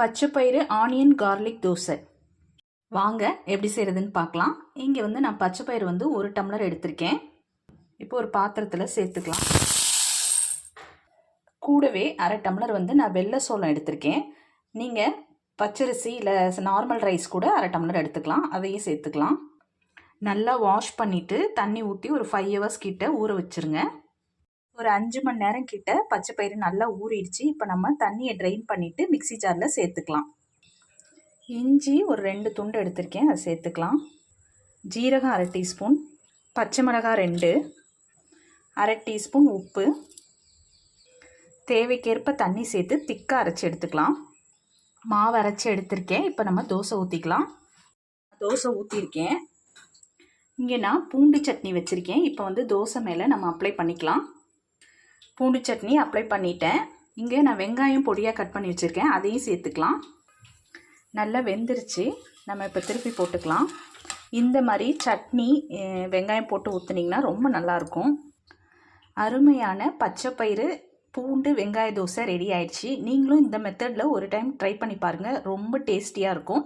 பச்சைப்பயிறு onion garlic dosa. வாங்க எப்படி செய்கிறதுன்னு பார்க்கலாம். இங்கே வந்து நான் பச்சைப்பயிறு வந்து ஒரு டம்ளர் எடுத்திருக்கேன். இப்போ ஒரு பாத்திரத்தில் சேர்த்துக்கலாம். கூடவே அரை டம்ளர் வந்து நான் வெள்ளை சோளம் எடுத்திருக்கேன். நீங்கள் பச்சரிசி இல்லை நார்மல் ரைஸ் கூட அரை டம்ளர் எடுத்துக்கலாம். அதையும் சேர்த்துக்கலாம். நல்லா வாஷ் பண்ணிவிட்டு தண்ணி ஊற்றி ஒரு ஃபைவ் ஹவர்ஸ் கிட்ட ஊற வச்சுருங்க. ஒரு அஞ்சு மணி நேரம் கிட்ட பச்சை பயிறு நல்லா ஊறிடுச்சு. இப்போ நம்ம தண்ணியை ட்ரெயின் பண்ணிவிட்டு மிக்ஸி ஜாரில் சேர்த்துக்கலாம். இஞ்சி ஒரு ரெண்டு துண்டு எடுத்திருக்கேன். அதை சேர்த்துக்கலாம். ஜீரகம் அரை டீஸ்பூன். பச்சை மிளகாய் ரெண்டு. அரை டீஸ்பூன் உப்பு. தேவைக்கேற்ப தண்ணி சேர்த்து திக்காக அரைச்சி எடுத்துக்கலாம். மாவு அரைச்சி எடுத்திருக்கேன். இப்போ நம்ம தோசை ஊற்றிக்கலாம் தோசை ஊற்றிருக்கேன் இங்கே நான் பூண்டு சட்னி வச்சுருக்கேன். இப்போ வந்து தோசை மேலே நம்ம அப்ளை பண்ணிக்கலாம். பூண்டு சட்னி அப்ளை பண்ணிட்டேன். இங்கே நான் வெங்காயம் பொடியாக கட் பண்ணி வச்சுருக்கேன். அதையும் சேர்த்துக்கலாம். நல்லா வெந்துருச்சு. நம்ம இப்போ திருப்பி போட்டுக்கலாம். இந்த மாதிரி சட்னி வெங்காயம் போட்டு ஊற்றுனீங்கன்னா ரொம்ப நல்லாயிருக்கும் அருமையான பச்சை பயிறு பூண்டு வெங்காய தோசை ரெடி ஆயிடுச்சு. நீங்களும் இந்த மெத்தடில் ஒரு டைம் ட்ரை பண்ணி பாருங்கள் ரொம்ப டேஸ்டியாக இருக்கும்.